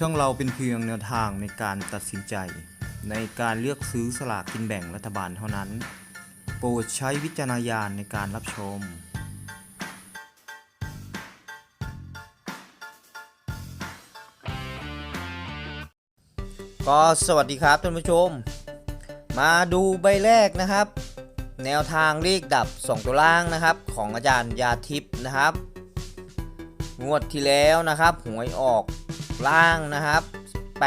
ช่องเราเป็นเพียงแนวทางในการตัดสินใจ ในการเลือกซื้อสลากกินแบ่งรัฐบาลเท่านั้น โปรดใช้วิจารณญาณในการรับชม ก็สวัสดีครับท่านผู้ชม มาดูใบแรกนะครับ แนวทางเลขดับ 2 ตัวล่างนะครับ ของอาจารย์ยาทิพย์นะครับ งวดที่แล้วนะครับหวยออก ล่างนะครับ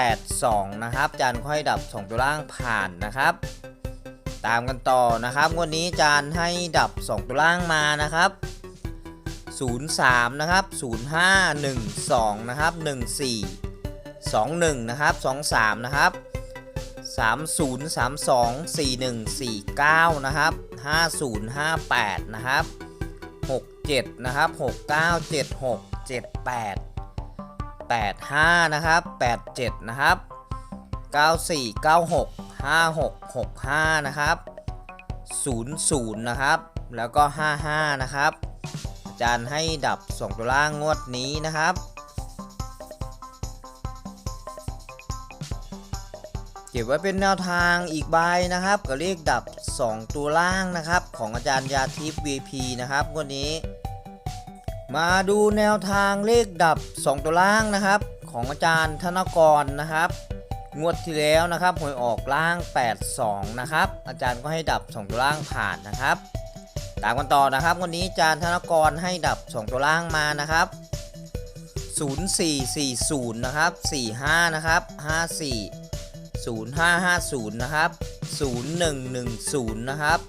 82 นะครับจารย์ค่อยดับ 2 ตัวล่างผ่านนะครับ ตามกันต่อนะครับงวดนี้จารย์ให้ดับ 2 ตัวล่างมานะครับ 03 นะครับ 0512 นะครับ 14 21 นะครับ 23 นะครับ30 32 41 49 นะครับ 50 58 นะครับ 67 นะครับ 69 76 78 85 นะครับ 87 นะครับ 94 96 56 65 นะครับ 00 นะครับ แล้วก็ 55 นะครับอาจารย์ให้ดับ 2 ตัวล่างงวดนี้นะครับ เก็บไว้เป็นแนวทางอีกใบนะครับกับเลขดับ 2 ตัวล่างนะครับ ของอาจารย์ยาทิพย์ VP นะครับงวันนี้ มาดูแนวทางเลขดับ 2 ตัวล่างนะครับ ของอาจารย์ธนกรนะครับ งวดที่แล้วนะครับหวยออกล่าง 82 นะครับ อาจารย์ก็ให้ดับ 2 ตัวล่างผ่านนะครับ ตามกันต่อนะครับวันนี้อาจารย์ธนกรให้ดับ 2 ตัวล่างมานะครับ 0440 นะครับ 45 นะครับ 54 0550 นะครับ 0110 นะครับ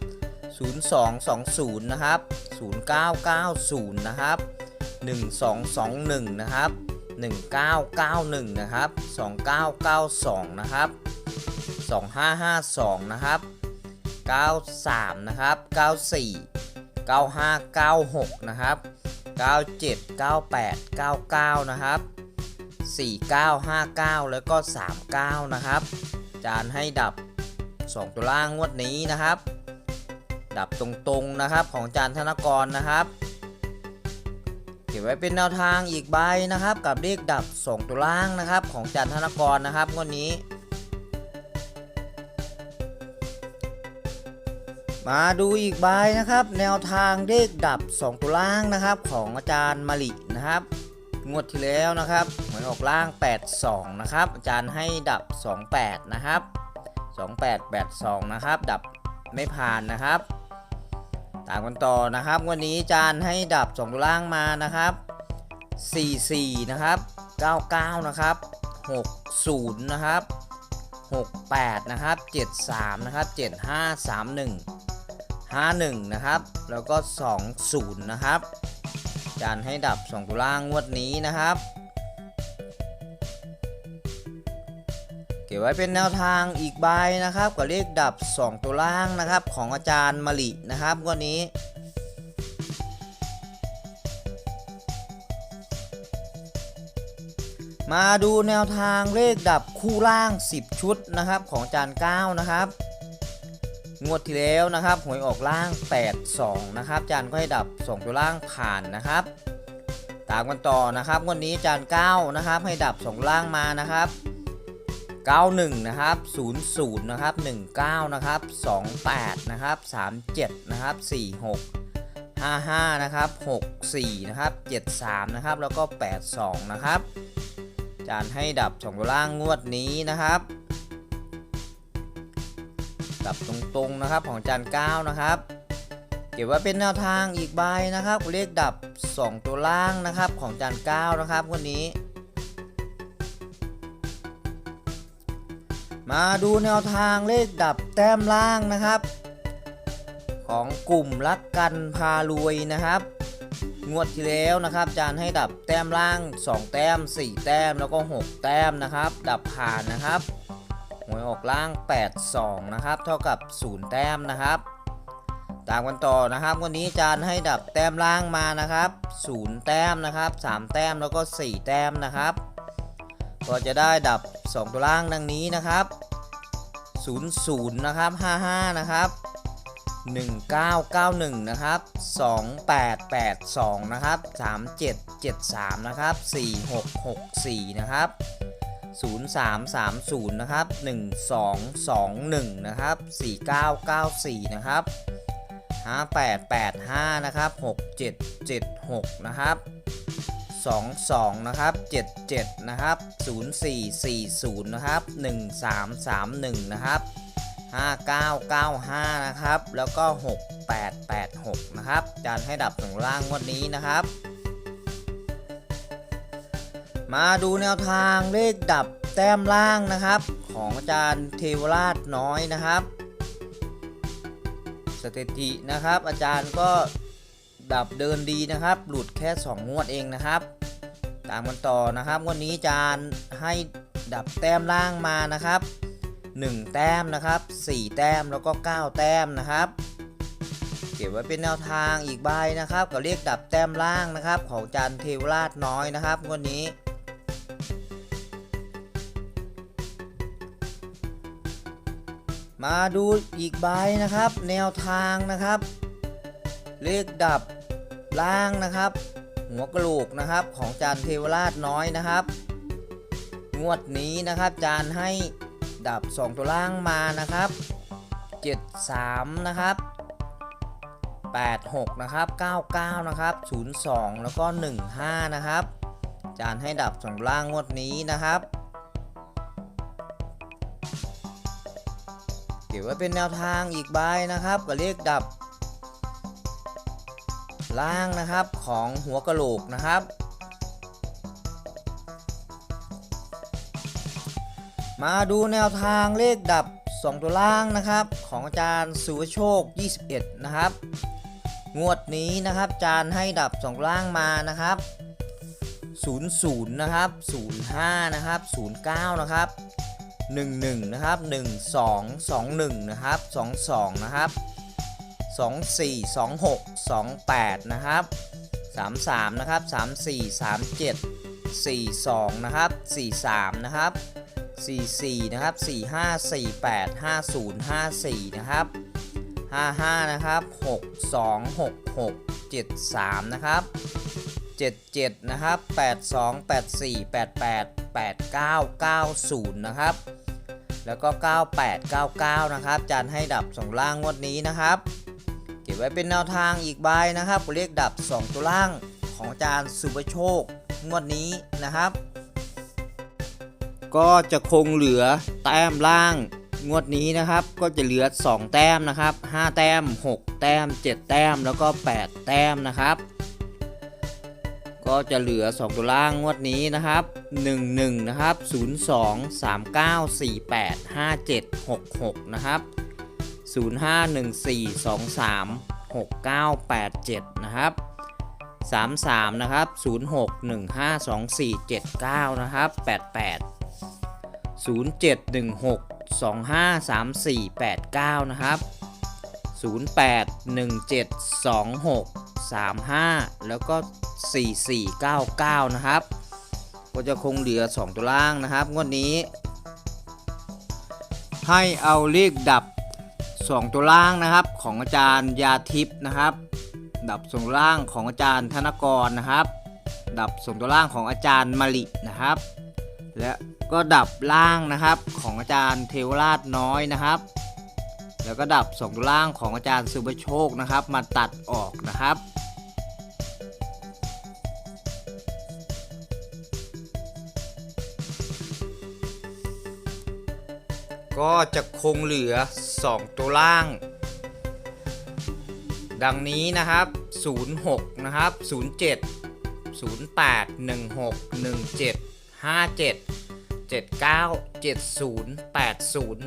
0220 นะครับ 0990 นะครับ 1221 นะครับ 1991 นะครับ 2992 นะครับ 2552 นะครับ 93 นะครับ 94 9596 นะครับ 97 98 99 นะครับ 4959 แล้วก็ 39 นะครับ จานให้ดับ 2 ตัวล่างงวดนี้นะครับ ดับตรงๆนะครับของจานธนกรนะครับ เก็บไว้เป็นแนวทางอีกใบนะครับ กับเลขดับ 2 ตัวล่างนะครับของจานธนกรนะครับงวดนี้ มาดูอีกใบนะครับ แนวทางเลขดับ 2 ตัวล่างนะครับ ของอาจารย์มะลินะครับงวดที่แล้วนะครับ เหวยออกล่าง 82 นะครับ อาจารย์ให้ดับ 28 นะครับ 2882 นะครับ ดับไม่ผ่านนะครับ ตามกันต่อนะครับ วันนี้จารย์ให้ดับ2ตัวล่างมานะครับ 44 นะครับ 99 นะครับ 60 นะครับ 68 นะครับ 73 นะครับ 7531 51 นะครับ แล้วก็ 20 นะครับจานให้ดับ2ตัวล่างงวดนี้นะครับ ก็บไว้เป็นแนวทางอีกใบนะครับกับเลขดับ 2 ตัวล่างนะครับของอาจารย์มะลินะครับวดนี้มาดูแนวทางเลขดับคู่ล่าง 10 ชุดนะครับของอาจารย์9นะครับ งวดที่แล้วนะครับหวยออกล่าง 82 นะครับจานก็ให้ดับ 2 ตัวล่างผ่านนะครับ ตามกันต่อนะครับ วันนี้จาน9นะครับให้ดับ 2 ล่างมานะครับ 91 นะครับ 00 นะครับ 19 นะครับ 28 นะครับ 37 นะครับ 46 55 นะครับ 64 นะครับ 73 นะครับ แล้วก็ 82 นะครับจานให้ดับ2ตัวล่างงวดนี้นะครับ ดับตรงๆนะครับของจาน9นะครับ เก็บไว้เป็นแนวทางอีกใบนะครับเลขดับ 2 ตัวล่างนะครับของจาน9นะครับวันนี้ มาดูแนวทางเลขดับแต้มล่างนะครับ ของกลุ่มรักกันพารวยนะครับ งวดที่แล้วนะครับจารย์ให้ดับแต้มล่าง 2 แต้ม 4 แต้มแล้วก็ 6 แต้มนะครับ ดับผ่านนะครับหวยออกล่าง 8 2 นะครับ เท่ากับ 0 แต้มนะครับตามกันต่อนะครับ วันนี้จารย์ให้ดับแต้มล่างมานะครับ 0 แต้มนะครับ 3 แต้มแล้วก็ 4 แต้มนะครับ ก็จะได้ดับ 2 ตัวล่างดังนี้นะครับ 00 นะครับ 55 นะครับ 1991 นะครับ 2882 นะครับ 3773 นะครับ 4664 นะครับ 0330 นะครับ 1221 นะครับ 4994 นะครับ 5885 นะครับ 6776 นะครับ 22 นะครับ 77 นะครับ 0440 นะครับ 1331 นะครับ 5995 นะครับ แล้วก็ 6886 นะครับอาจารย์ให้ดับสองล่างงวันนี้นะครับ มาดูแนวทางเลขดับแต้มล่างนะครับ ของอาจารย์เทวราชน้อยนะครับ สถิตินะครับ อาจารย์ก็ ดับเดินดีนะครับ หลุดแค่ 2 งวดเองนะครับ ตามกันต่อนะครับ วันนี้จารย์ให้ดับแต้มล่างมานะครับ 1 แต้มนะครับ 4 แต้มแล้วก็ 9 แต้มนะครับ เก็บไว้เป็นแนวทางอีกใบนะครับก็เรียกดับแต้มล่างนะครับ ของจารย์เทวราชน้อยนะครับงวันนี้มาดูอีกใบนะครับ แนวทางนะครับ เลขดับ ล่างนะครับ หัวกระโหลกนะครับของจานเทวราชน้อยนะครับ งวดนี้นะครับจานให้ดับ 2 ตัวล่างมานะครับ 73 นะครับ 86 นะครับ 99 นะครับ 02 แล้วก็ 15 นะครับ จานให้ดับ 2 ล่างงวดนี้นะครับเก็บไว้เป็นแนวทางอีกใบนะครับก็เลขดับ ล่างนะครับของหัวกะโหลกนะครับ มาดูแนวทางเลขดับ 2 ตัวล่างนะครับ ของอาจารย์สุวโชค 21 นะครับ งวดนี้นะครับอาจารย์ให้ดับ 2 ล่างมานะครับ 00 นะครับ 05 นะครับ 09 นะครับ 11 นะครับ 12 21 นะครับ 22 นะครับ 24 26 28 นะครับ 33 นะครับ 34 37 42 นะครับ 43 นะครับ 44 นะครับ 45 48 50 54 นะครับ 55 นะครับ 62 66 73 นะครับ 77 นะครับ 82 84 88 89 90 นะครับ แล้วก็ 98 99 นะครับ จานให้ดับ2ล่างงวดนี้นะครับ ไว้เป็นแนวทางอีกใบนะครับเรียกดับ 2 ตัวล่างของอาจารย์สุภโชคงวดนี้นะครับ ก็จะคงเหลือแต้มล่างงวดนี้นะครับก็จะเหลือ 2 แต้มนะครับ 5 แต้ม 6 แต้ม 7 แต้มแล้วก็ 8 แต้มนะครับ ก็จะเหลือ 2 ตัวล่างงวดนี้นะครับ 11 นะครับ 02 39 48 57 66 นะครับ 0514236987 นะครับ 33 นะครับ 06152479 นะครับ 88 0716253489 นะครับ 08172635 แล้วก็ 4499 นะครับ ก็จะคงเหลือ 2 ตัวล่างนะครับ งวดนี้ ให้เอาเลขดับ 2 ตัวล่างนะครับของอาจารย์ยาทิพย์นะครับ ดับส่งล่างของอาจารย์ธนกรนะครับ ดับส่งตัวล่างของอาจารย์มลินะครับ และก็ดับล่างนะครับของอาจารย์เทวราชน้อยนะครับ แล้วก็ดับส่งตัวล่างของอาจารย์สุภโชคนะครับ มาตัดออกนะครับก็จะคงเหลือ 2 ตัวล่าง ดังนี้นะครับ 06 นะครับ 07 08 16 17 57 79 70 80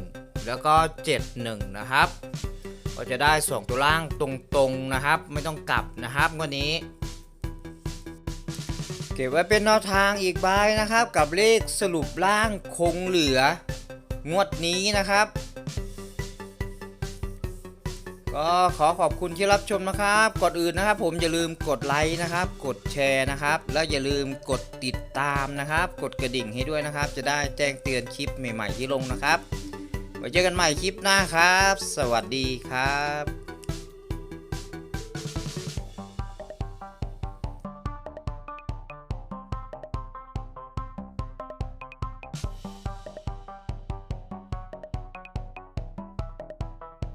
61 แล้วก็ 71 นะครับ ก็จะได้ 2 ตัวล่างตรงๆนะครับ ไม่ต้องกลับนะครับงวันนี้เก็บไว้เป็นแนวทางอีกใบนะครับ กับเลขสรุปล่างคงเหลืองวดนี้นะครับ ก็ขอขอบคุณที่รับชมนะครับก่อนอื่นนะครับ ผมอย่าลืมกดไลค์นะครับ กดแชร์นะครับ แล้วอย่าลืมกดติดตามนะครับ กดกระดิ่งให้ด้วยนะครับ จะได้แจ้งเตือนคลิปใหม่ ๆ ที่ลงนะครับไว้เจอกันใหม่คลิปหน้าครับ สวัสดีครับ